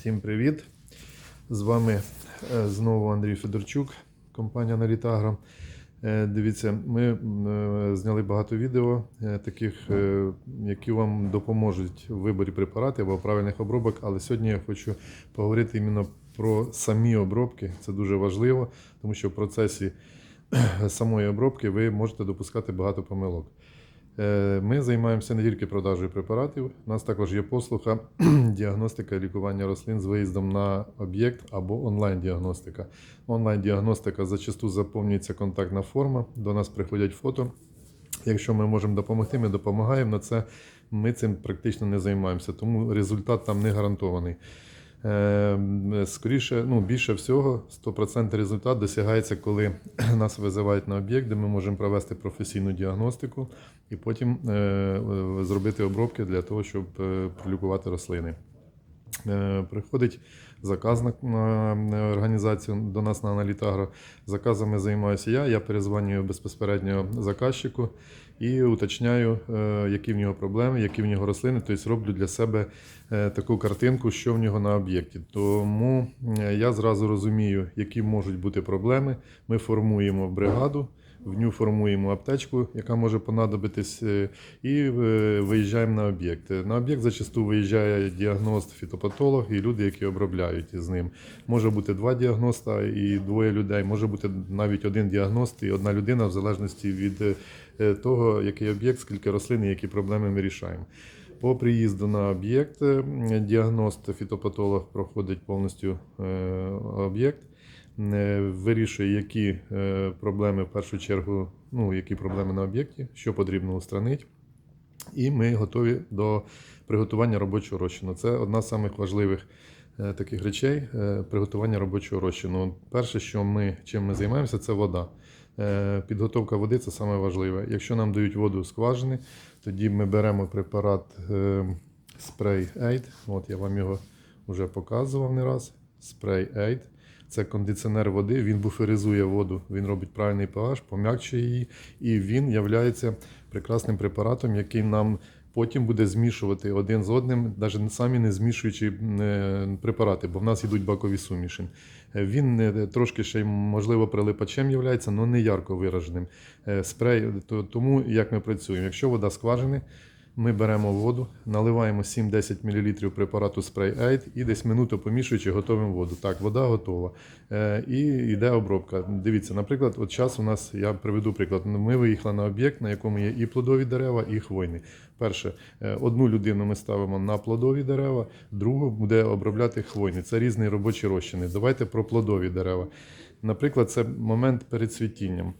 Всім привіт! З вами е, знову Андрій Федорчук, компанія Налітагро. Е, Дивіться, ми е, зняли багато відео, таких, які вам допоможуть в виборі препаратів або правильних обробок. Але сьогодні я хочу поговорити іменно про самі обробки. Це дуже важливо, тому що в процесі самої обробки ви можете допускати багато помилок. Е, Ми займаємося не тільки продажею препаратів, у нас також є послуга діагностика і лікування рослин з виїздом на об'єкт або онлайн-діагностика. Онлайн-діагностика зачасту заповнюється контактна форма, до нас приходять фото. Якщо ми можемо допомогти, ми допомагаємо. але це ми цим практично не займаємося, тому результат там не гарантований. Е, Скоріше, ну більше всього, 100% результат досягається, коли нас визивають на об'єкт, де ми можемо провести професійну діагностику і потім е, е, зробити обробки для того, щоб е, пролікувати рослини. Е, Приходить заказник на організацію до нас на Аналітагро. Заказами займаюся я. Я перезвонюю безпосередньо заказчику і уточняю, е, які в нього проблеми, які в нього рослини. Тобто роблю для себе е, таку картинку, що в нього на об'єкті. Тому я зразу розумію, які можуть бути проблеми. Ми формуємо бригаду. В ню формуємо аптечку, яка може понадобитись, е, і е, виїжджаємо на об'єкт. На об'єкт зачасту виїжджає діагност, фітопатолог і люди, які обробляють з ним. Може бути два діагноста і двоє людей, може бути навіть один діагност і одна людина, в залежності від е, того, який об'єкт, скільки рослин і які проблеми ми рішаємо. По приїзду на об'єкт діагност, фітопатолог проходить повністю об'єкт вирішує, які е, проблеми в першу чергу, ну, які проблеми на об'єкті, що потрібно устранити. І ми готові до приготування робочого розчину. Це одна з самих важливих е, таких речей е, приготування робочого розчину. Перше, що ми чим ми займаємося, це вода. Е, Підготовка води це саме важливе. Якщо нам дають воду скважини, тоді ми беремо препарат е, спрей Aid. От я вам його вже показував не раз. Спрей Aid. Це кондиціонер води, він буферизує воду, він робить правильний pH, пом'якчує її, і він є прекрасним препаратом, який нам потім буде змішувати один з одним, навіть самі не змішуючи е, препарати, бо в нас йдуть бакові суміші. Е, Він е, трошки ще й, можливо прилипачем є, але не ярко вираженим. Спрей, тому як ми працюємо? Якщо вода скважини, ми беремо воду, наливаємо 7-10 мл препарату спрей Aid і десь минуту помішуючи, готуємо воду. Так, вода готова. Е, і йде обробка. Дивіться, наприклад, от час у нас, я приведу приклад. Ми виїхали на об'єкт, на якому є і плодові дерева, і хвойні. Перше, е, одну людину ми ставимо на плодові дерева, другу буде обробляти хвойні. Це різні робочі розчини. Давайте про плодові дерева. Наприклад, це момент перед цвітінням.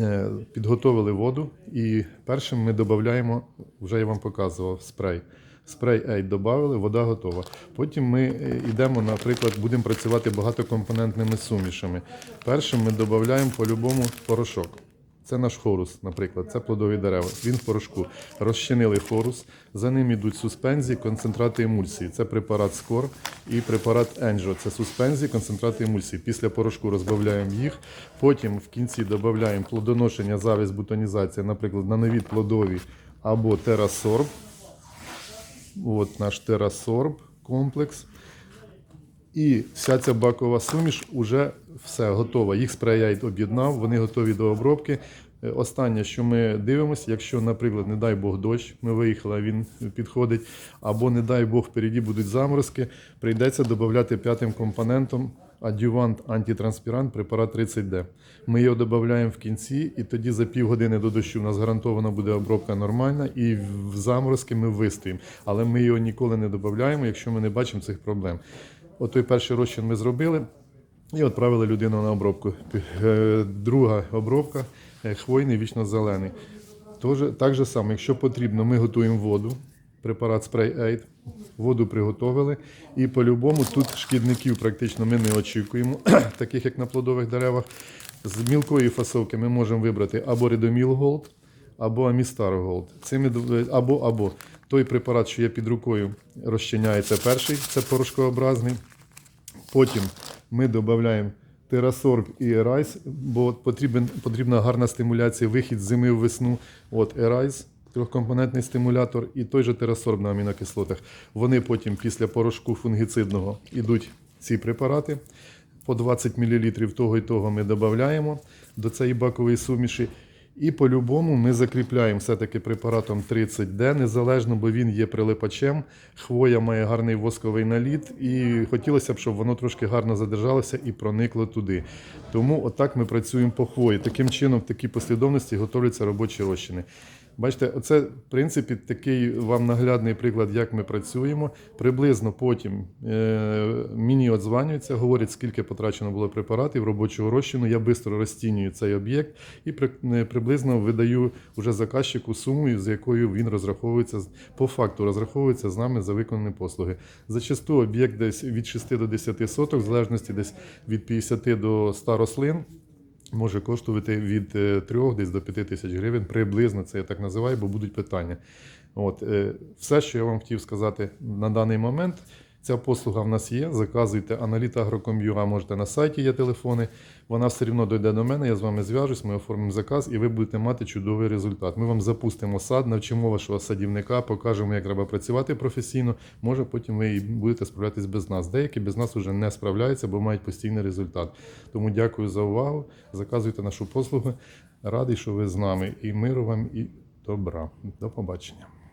Е, Підготовили воду і першим ми додаємо, вже я вам показував, спрей. Спрей Aid додали, вода готова. Потім ми е, йдемо, наприклад, будемо працювати багатокомпонентними сумішами. Першим ми додаємо по-любому порошок. Це наш хорус, наприклад, це плодові дерева. Він в порошку. Розчинили хорус, за ним йдуть суспензії, концентрати емульсії. Це препарат Скор і препарат Енджо. Це суспензії, концентрати емульсії. Після порошку розбавляємо їх. Потім в кінці додаємо плодоношення, завість, бутонізація, наприклад, на нові плодові або терасорб. От наш терасорб комплекс. І вся ця бакова суміш вже все готова. Їх спреяйт об'єднав, вони готові до обробки. Е, Останнє, що ми дивимося, якщо, наприклад, не дай Бог дощ, ми виїхали, а він підходить, або, не дай Бог, впереді будуть заморозки, прийдеться додати п'ятим компонентом адювант антитранспірант препарат 30D. Ми його додаємо в кінці, і тоді за півгодини до дощу у нас гарантовано буде обробка нормальна, і в заморозки ми вистоїмо. Але ми його ніколи не додаємо, якщо ми не бачимо цих проблем. От той перший розчин ми зробили і відправили людину на обробку. Е, Друга обробка е, хвойний вічно-зелений. Так же само, якщо потрібно, ми готуємо воду, препарат спрей Aid, воду приготовили. І по-любому тут шкідників практично ми не очікуємо, таких як на плодових деревах. З мілкої фасовки ми можемо вибрати або Redomil Gold, або Amistar Gold. Або, або той препарат, що є під рукою, розчиняється перший, це порошкообразний. Потім ми додаємо терасорб і ерайс, бо потрібен, потрібна гарна стимуляція, вихід з зими в весну. От ерайс трьохкомпонентний стимулятор і той же терасорб на амінокислотах. Вони потім після порошку фунгіцидного йдуть ці препарати. По 20 мл того і того ми додаємо до цієї бакової суміші. І по-любому ми закріпляємо все-таки препаратом 30D, незалежно, бо він є прилипачем. Хвоя має гарний восковий наліт, і хотілося б, щоб воно трошки гарно задержалося і проникло туди. Тому отак ми працюємо по хвої. Таким чином, в такій послідовності готуються робочі розчини. Бачите, оце в принципі такий вам наглядний приклад, як ми працюємо. Приблизно потім е, мені одзванюється, говорять, скільки потрачено було препаратів робочого розчину. Я швидко розцінюю цей об'єкт і при, е, приблизно видаю вже заказчику суму, з якою він розраховується по факту, розраховується з нами за виконані послуги. Зачасту об'єкт десь від 6 до 10 соток, в залежності десь від 50 до 100 рослин може коштувати від 3 десь до 5 тисяч гривень. Приблизно це я так називаю, бо будуть питання. От, е, все, що я вам хотів сказати на даний момент. Ця послуга в нас є. Заказуйте Analyta.agro.com.ua, можете на сайті є телефони. Вона все одно дойде до мене, я з вами зв'яжусь, ми оформимо заказ і ви будете мати чудовий результат. Ми вам запустимо сад, навчимо вашого садівника, покажемо, як треба працювати професійно. Може, потім ви і будете справлятись без нас. Деякі без нас вже не справляються, бо мають постійний результат. Тому дякую за увагу. Заказуйте нашу послугу. Радий, що ви з нами. І миру вам, і добра. До побачення.